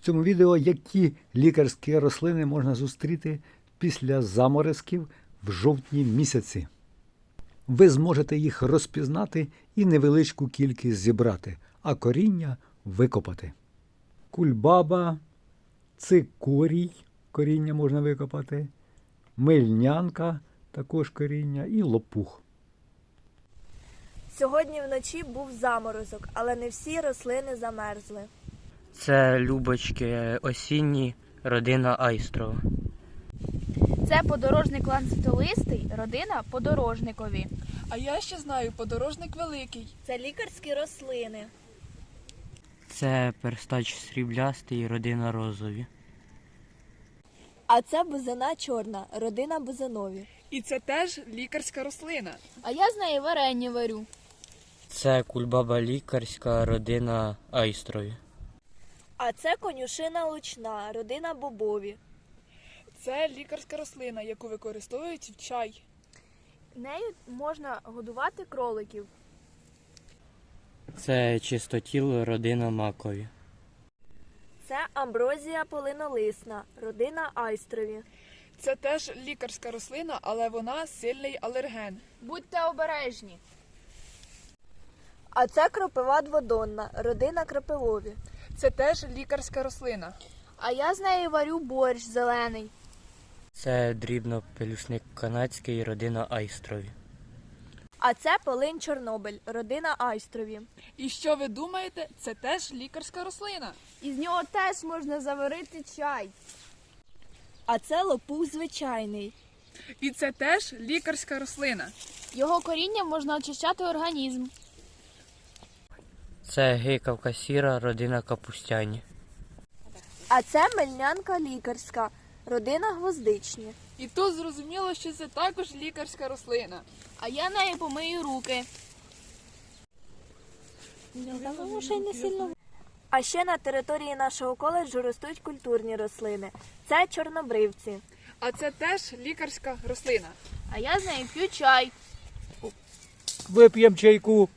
В цьому відео які лікарські рослини можна зустріти після заморозків в жовтні місяці. Ви зможете їх розпізнати і невеличку кількість зібрати, а коріння викопати. Кульбаба, цикорій, коріння можна викопати, мильнянка, також коріння, і лопух. Сьогодні вночі був заморозок, але не всі рослини замерзли. Це любочки осінні, родина Айстрова. Це подорожник ланцетолистий, родина подорожникові. А я ще знаю подорожник великий. Це лікарські рослини. Це перстач сріблястий, родина розові. А це бузина чорна, родина бузинові. І це теж лікарська рослина. А я з неї варення варю. Це кульбаба лікарська, родина Айстрові. А це конюшина лучна, родина бобові. Це лікарська рослина, яку використовують в чай. Нею можна годувати кроликів. Це чистотіл, родина макові. Це амброзія полинолисна, родина айстрові. Це теж лікарська рослина, але вона сильний алерген. Будьте обережні. А це кропива дводонна, родина крапивові. Це теж лікарська рослина. А я з неї варю борщ зелений. Це дрібнопелюшник канадський, родина Айстрові. А це полинь Чорнобиль, родина айстрові. І що ви думаєте, це теж лікарська рослина. Із нього теж можна заварити чай. А це лопух звичайний. І це теж лікарська рослина. Його коріння можна очищати організм. Це гикавка сіра, родина капустяні. А це мельнянка лікарська, родина гвоздичні. І тут зрозуміло, що це також лікарська рослина. А я нею помию руки. А ще на території нашого коледжу ростуть культурні рослини. Це чорнобривці. А це теж лікарська рослина. А я з нею п'ю чай. Вип'ємо чайку.